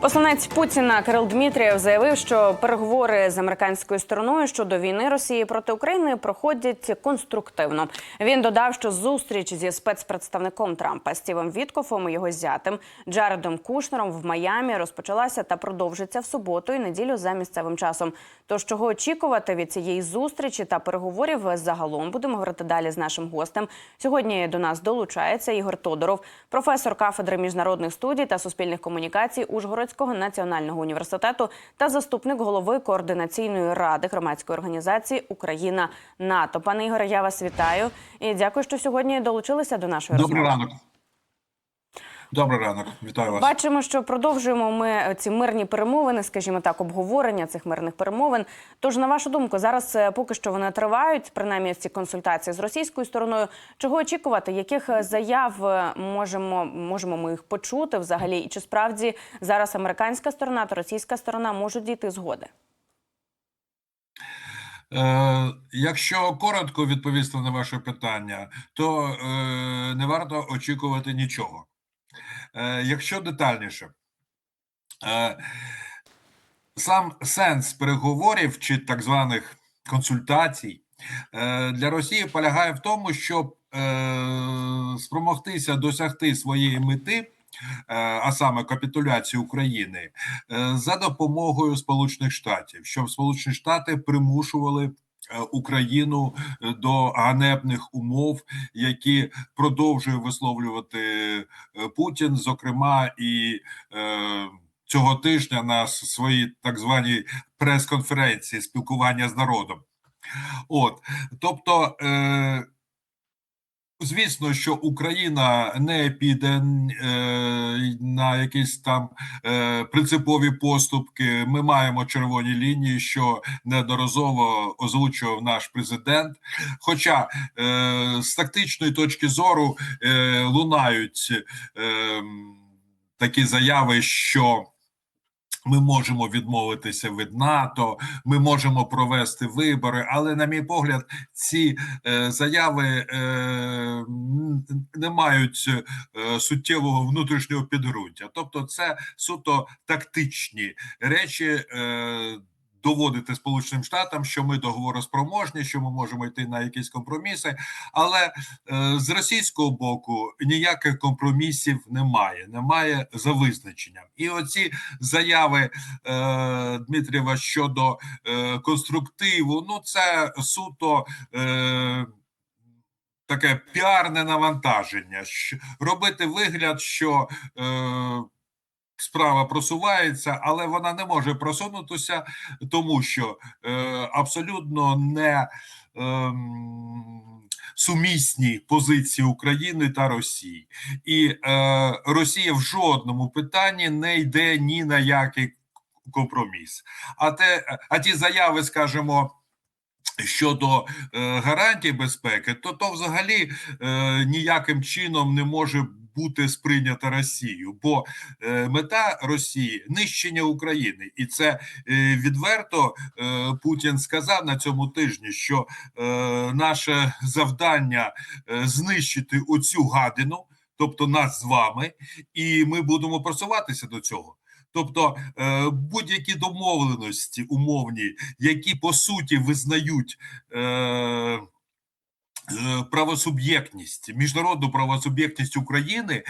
Посланець Путіна Кирил Дмитрієв заявив, що переговори з американською стороною щодо війни Росії проти України проходять конструктивно. Він додав, що зустріч зі спецпредставником Трампа Стівом Віткофом і його зятем Джаредом Кушнером в Майамі розпочалася та продовжиться в суботу і неділю за місцевим часом. Тож чого очікувати від цієї зустрічі та переговорів загалом будемо говорити далі з нашим гостем. Сьогодні до нас долучається Ігор Тодоров, професор кафедри міжнародних студій та суспільних комунікацій Ужгородського національного університету та заступник голови координаційної ради громадської організації Україна НАТО. Пане Ігоре, я вас вітаю і дякую, що сьогодні долучилися до нашої Добрий розмови. ранок. Добрий ранок, вітаю вас. Бачимо, що продовжуємо ми ці мирні перемовини, скажімо так, обговорення цих мирних перемовин. Тож, на вашу думку, зараз е, поки що вони тривають, принаймні ці консультації з російською стороною. Чого очікувати? Яких е, заяв е, можемо можемо ми їх почути взагалі? І чи справді зараз американська сторона та російська сторона можуть дійти згоди? Е, якщо коротко відповісти на ваше питання, то е, не варто очікувати нічого. Е, якщо детальніше, е, сам сенс переговорів чи так званих консультацій е, для Росії полягає в тому, щоб спромогтися досягти своєї мети. А саме капітуляції України за допомогою Сполучених Штатів, щоб Сполучені Штати примушували Україну е, до ганебних умов, які продовжує висловлювати е, Путін, зокрема і е, цього тижня на своїй так званій прес-конференції спілкування з народом. От, тобто, е, звісно, що Україна не піде е, на якісь там е, принципові поступки. Ми маємо червоні лінії, що неодноразово озвучував наш президент. Хоча е, з тактичної точки зору лунають е, такі заяви, що ми можемо відмовитися від НАТО, ми можемо провести вибори, але, на мій погляд, ці е, заяви е, не мають е, суттєвого внутрішнього підґрунтя. Тобто, це суто тактичні речі. Е, Доводити Сполученим Штатам, що ми договороспроможні, що ми можемо йти на якісь компроміси, але е, з російського боку ніяких компромісів немає, немає за визначенням. І оці заяви е, Дмитрієва щодо е, конструктиву, ну це суто. Е, Таке піарне навантаження, що робити вигляд, що е, справа просувається, але вона не може просунутися, тому що е, абсолютно не ем, сумісні позиції України та Росії, і е, Росія в жодному питанні не йде ні на який компроміс. А те, а ті заяви, скажімо. Щодо е, гарантій безпеки, то то взагалі е, ніяким чином не може бути сприйнята Росією, бо е, мета Росії нищення України, і це е, відверто е, Путін сказав на цьому тижні, що наше завдання знищити оцю гадину, тобто нас з вами, і ми будемо просуватися до цього. Тобто будь-які домовленості умовні, які по суті визнають правосуб'єктність, міжнародну правосуб'єктність України, е,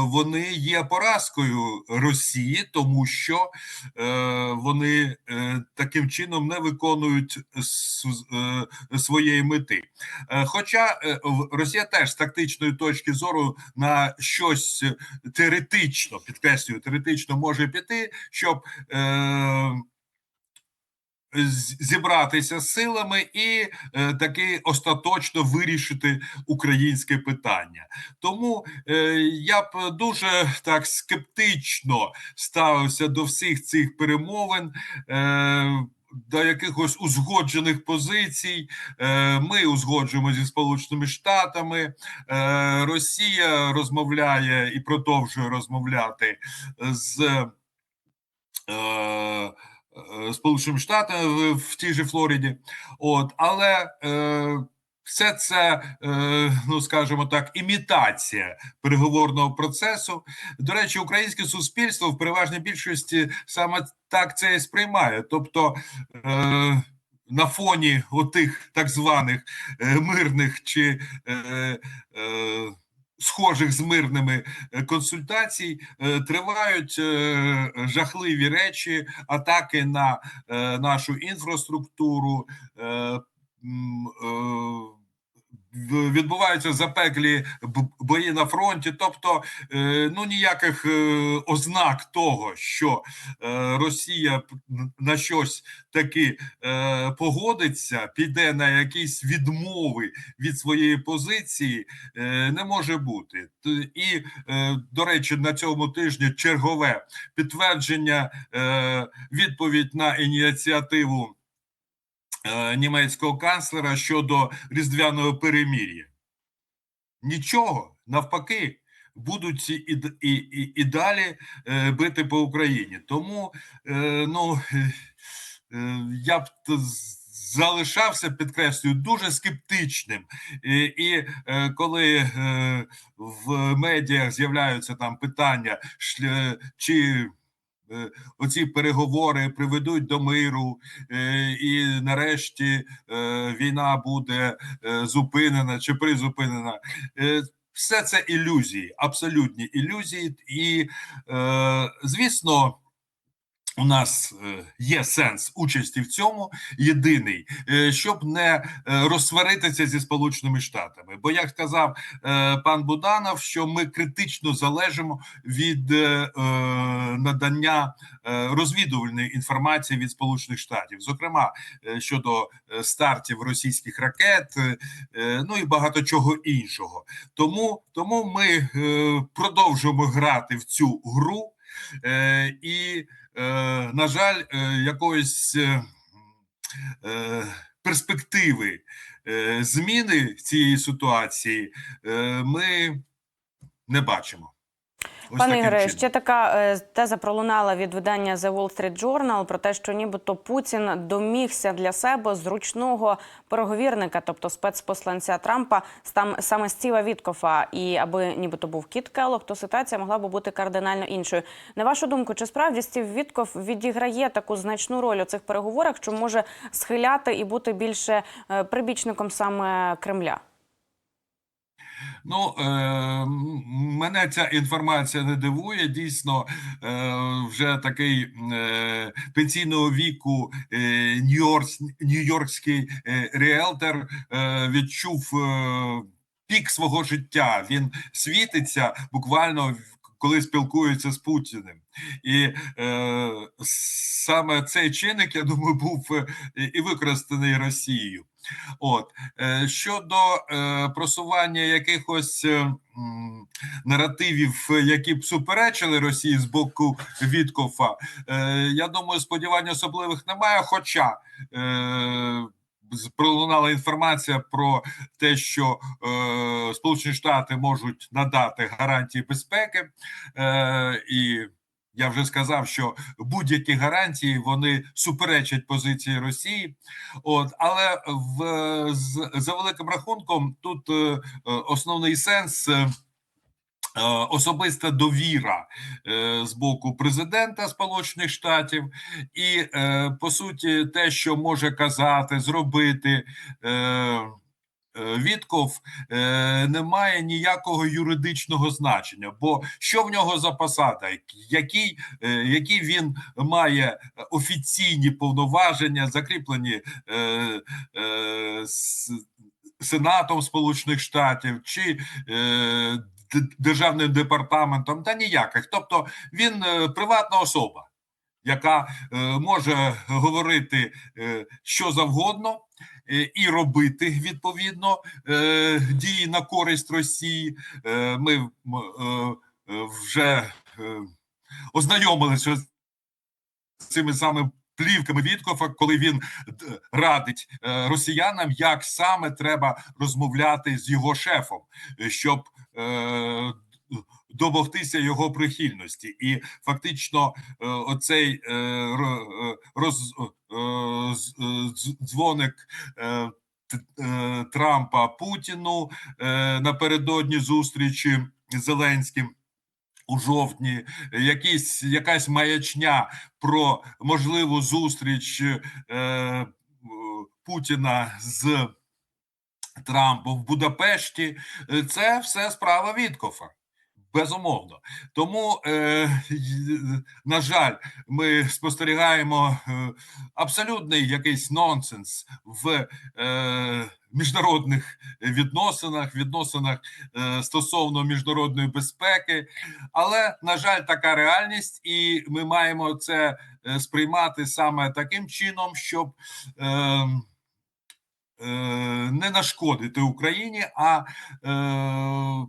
вони є поразкою Росії, тому що е, вони е, таким чином не виконують е, своєї мети. Е, Хоча е, Росія теж з тактичної точки зору на щось теоретично, підкреслюю, теоретично може піти, щоб е, зібратися силами і е, таки остаточно вирішити українське питання. Тому е, я б дуже так скептично ставився до всіх цих перемовин. Е, до якихось узгоджених позицій Е, ми узгоджуємо зі Сполученими Штатами. Е, Росія розмовляє і продовжує розмовляти з е, Сполученими Штатами в, в тій же Флориді. От, але е, все це, е, ну скажімо так, імітація переговорного процесу. До речі, українське суспільство в переважній більшості саме так це і сприймає. Тобто е, на фоні отих так званих е, мирних чи е, е, схожих з мирними е, консультацій е, тривають е, жахливі речі, атаки на нашу інфраструктуру. Відбуваються запеклі бої на фронті, тобто е, ну ніяких е, ознак того, що е, Росія на щось таки погодиться, піде на якісь відмови від своєї позиції, не може бути. І, до речі, на цьому тижні чергове підтвердження відповідь на ініціативу німецького канцлера щодо різдвяного перемір'я. Нічого, навпаки, будуть і, і, і, і далі е, бити по Україні. Тому е, ну, е, е, я б залишався, підкреслюю, дуже скептичним. І, і е, коли е, в медіах з'являються там питання, чи е, оці переговори приведуть до миру, е, і нарешті е, війна буде е, зупинена чи призупинена. Е, Все це ілюзії, абсолютні ілюзії, і е, звісно. У нас е, є сенс участі в цьому єдиний, е, щоб не е, розсваритися зі Сполученими Штатами. Бо, як сказав е, пан Буданов, що ми критично залежимо від надання розвідувальної інформації від Сполучених Штатів, зокрема щодо стартів російських ракет, ну і багато чого іншого. Тому, тому ми продовжуємо грати в цю гру. Е, і, е, на жаль, е, якоїсь перспективи зміни цієї ситуації ми не бачимо. Ось Пане Ігоре, ще така е, теза пролунала від видання The Wall Street Journal про те, що нібито Путін домігся для себе зручного переговірника, тобто спецпосланця Трампа, там саме Стіва Віткофа. І аби нібито був Кіт Келлог, то ситуація могла би бути кардинально іншою. На вашу думку, чи справді Стів Вітков відіграє таку значну роль у цих переговорах, що може схиляти і бути більше е, прибічником саме Кремля? Ну, е, мене ця інформація не дивує. Дійсно, е, вже такий е, пенсійного віку е, нью-йоркс- нью-йоркський е, ріелтор е, відчув е, пік свого життя. Він світиться буквально коли спілкується з Путіним. І е, саме цей чинник, я думаю, був е, і використаний Росією. От Е, щодо е, просування якихось е, наративів, які б суперечили Росії з боку Віткофа, е, я думаю, сподівань особливих немає. Хоча е, пролунала інформація про те, що е, Сполучені Штати можуть надати гарантії безпеки, е, і я вже сказав, що будь-які гарантії вони суперечать позиції Росії. От, але в з, за великим рахунком, тут е, е, основний сенс. е, е, Особиста довіра е, з боку президента Сполучених Штатів, і по суті, те, що може казати, зробити Вітков, е, не має ніякого юридичного значення. Бо що в нього за посада, який, е, які він має офіційні повноваження, закріплені е, е, Сенатом Сполучених Штатів чи е, державним департаментом, та ніяких. Тобто він е, приватна особа, яка е, може говорити е, що завгодно. Е, І робити відповідно е, дії на користь Росії. Е, Ми вже ознайомилися з цими самими плівками Віткофа, коли він радить росіянам, як саме треба розмовляти з його шефом, щоб домогтися його прихильності, і фактично оцей роз, дзвоник. Трампа Путіну е, напередодні зустрічі з Зеленським. У жовтні якісь якась маячня про можливу зустріч е, Путіна з Трампом в Будапешті. Це все справа Віткофа. Безумовно. Тому, е, на жаль, ми спостерігаємо е, абсолютний якийсь нонсенс в е, міжнародних відносинах, відносинах е, стосовно міжнародної безпеки. Але, на жаль, така реальність, і ми маємо це е, сприймати саме таким чином, щоб. Е, е, не нашкодити Україні, а е,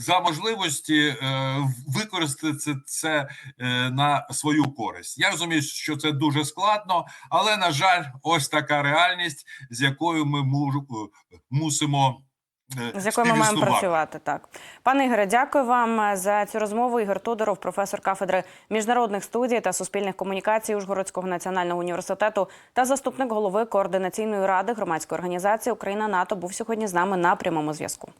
за можливості е, використати це, е, на свою користь. Я розумію, що це дуже складно, але на жаль, ось така реальність, з якою ми мусимо. е, З якою ми маємо працювати, так пане Ігоре, дякую вам за цю розмову. Ігор Тодоров, професор кафедри міжнародних студій та суспільних комунікацій Ужгородського національного університету та заступник голови координаційної ради громадської організації Україна НАТО, був сьогодні з нами на прямому зв'язку.